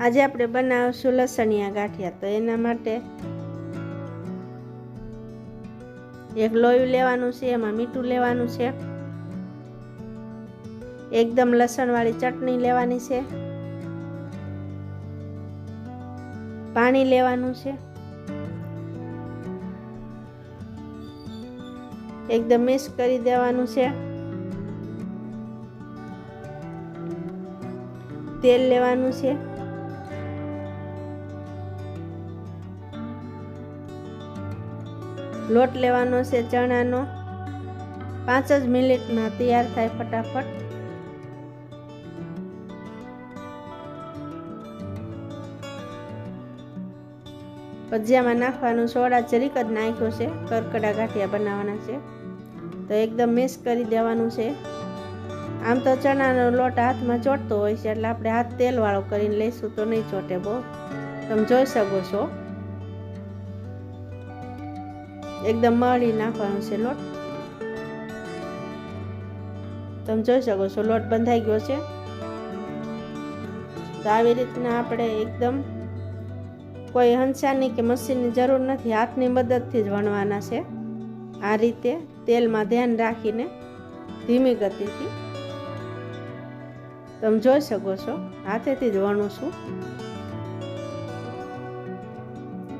આજે આપણે બનાવશું લસણિયા ગાંઠિયા. તો એના માટે એક લોયું લેવાનું છે, એમાં મીઠું લેવાનું છે. એકદમ લસણવાળી ચટણી લેવાની છે. પાણી લેવાનું છે. એકદમ મિક્સ કરી દેવાનું છે. તેલ લેવાનું છે. લોટ લેવાનો છે ચણાનો. પાંચ જ મિનિટમાં તૈયાર થાય ફટાફટ. ભજીયામાં નાખવાનું સોડા જરીક જ નાખ્યો છે, કરકડા ગાંઠિયા બનાવવાના છે. તો એકદમ મિક્સ કરી દેવાનું છે. આમ તો ચણાનો લોટ હાથમાં ચોટતો હોય છે, એટલે આપણે હાથ તેલવાળો કરીને લઈશું તો નહીં ચોટે બહુ. તમે જોઈ શકો છો. એકદમ મળી નાખવાનો છે લોટ. તમે જોઈ શકો છો લોટ બંધાઈ ગયો છે. તો આવી રીતના આપણે એકદમ કોઈ હંસાની કે મશીનની જરૂર નથી, હાથની મદદથી જ વણવાના છે. આ રીતે તેલમાં ધ્યાન રાખીને ધીમી ગતિથી. તમે જોઈ શકો છો, હાથેથી જ વણું છું.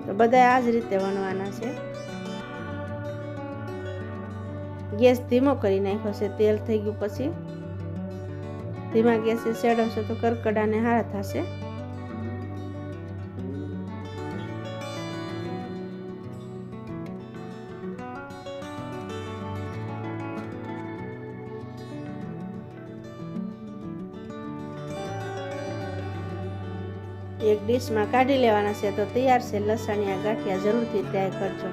તો બધા આ જ રીતે વણવાના છે. ગેસ ધીમો કરી નાખ્યો છે, તેલ થઈ ગયું પછી ધીમા ગેસે સેડવશો તો કરકડાને હારા થશે. એક ડીશમાં કાઢી લેવાના છે તો તૈયાર છે લસણિયા ગાંઠિયા જરૂરથી ટ્રાય કરજો.